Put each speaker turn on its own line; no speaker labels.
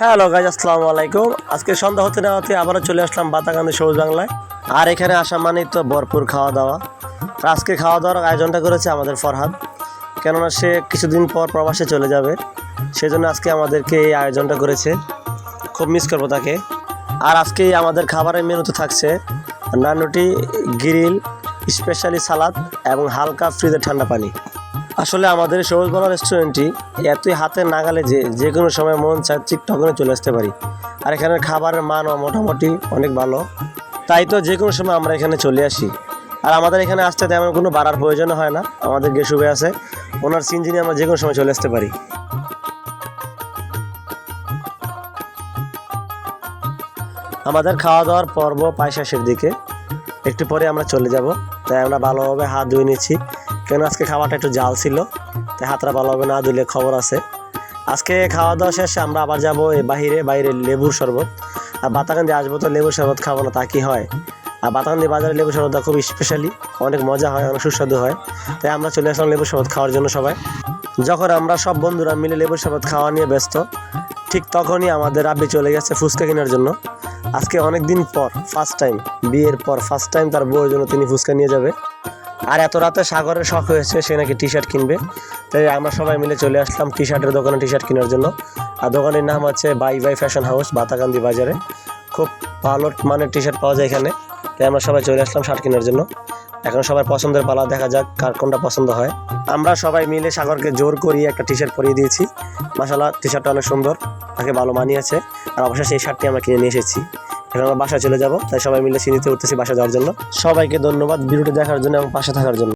Hello guys, আসসালামু আলাইকুম। আজকে সন্ধ্যা হতে না হতে আবারও চলে আসলাম বাতাকান্দি সবুজ বাংলায়। আর এখানে আসা মানেই তো ভরপুর খাওয়া দাওয়া। আজকে খাওয়া দাওয়ার আয়োজনটা করেছে আমাদের ফরহাদ। কেননা সে কিছুদিন পর প্রবাসে চলে যাবে। সেজন্য আজকে আমাদেরকে এই আয়োজনটা করেছে। খুব মিস করব তাকে। আর আজকে আমাদের খাবারের মেনুতে থাকছে নানুটি গ্রিল স্পেশালি সালাদ এবং হালকা ফ্রিজের ঠান্ডা পানি। আসলে আমাদের সবুজ বাংলা রেস্টুরেন্টটি এতই হাতে নাগালে যে যে কোনো সময় মন চায় তখনই চলে আসতে পারি। আর এখানের খাবারের মানও মোটামুটি অনেক ভালো। তাই তো যে কোনো সময় আমরা এখানে চলে আসি। আর আমাদের এখানে আসতে তেমন কোনো বাড়ার প্রয়োজন হয় না। আমাদের গেসুবে আছে। ওনার সিনজিনি আমরা যে কোনো সময় চলে আসতে পারি। আমাদের খাওয়া দাওয়ার পর্ব পায় শেষের দিকে। একটু পরে আমরা চলে যাব। তাই আমরা ভালোভাবে হাত ধুয়ে নিচ্ছি। কেন আজকে খাওয়াটা একটু জাল ছিল? তাই হাতটা ভালোভাবে না দিলে খবর আছে। আজকে খাওয়া দাওয়া শেষে আমরা আবার যাব বাহিরে, বাইরে লেবুর শরবত। আর বাতাকান্দি আসব তো লেবুর শরবত খাব না, তা কি হয়? আর বাতাকান্দি বাজারে লেবু শরবতটা খুব স্পেশালি অনেক মজা হয়, অনেক সুস্বাদু হয়। তাই আমরা চলে আসলাম লেবুর শরবত খাওয়ার জন্য সবাই। যখন আমরা সব বন্ধুরা মিলে লেবুর শরবত খাওয়া নিয়ে ব্যস্ত, ঠিক তখনই আমাদের আব্বি চলে গেছে ফুচকা কেনার জন্য। আজকে অনেক দিন পর ফার্স্ট টাইম বিয়ের পর ফার্স্ট টাইম তার বউয়ের জন্য তিনি ফুচকা নিয়ে যাবে। আর এত রাতে সাগরের শখ হয়েছে, সে নাকি টি শার্ট কিনবে। তাই আমরা সবাই মিলে চলে আসলাম টি শার্টের দোকানে টি শার্ট কেনার জন্য। আর দোকানের নাম হচ্ছে buy buy fashion house Batakandi বাজারে। খুব ভালো মানের টি শার্ট পাওয়া যায় এখানে। তাই আমরা সবাই চলে আসলাম শার্ট কেনার জন্য। এখন সবার পছন্দের পালা দেখা যাক কার কোনটা পছন্দ হয়। আমরা সবাই মিলে সাগরকে জোর করিয়ে একটা টি শার্ট পরিয়ে দিয়েছি। মাসাল্লাহ টি শার্টটা অনেক সুন্দর, তাকে ভালো মানিয়েছে। আর অবশ্যই সেই শার্টটি আমরা কিনে নিয়ে এসেছি। এখন আমরা বাসায় চলে যাব, তাই সবাই মিলে সিঁড়িতে উঠতেছি বাসা যাওয়ার জন্য। সবাইকে ধন্যবাদ, ভিডিওটি দেখার জন্য এবং পাশে থাকার জন্য।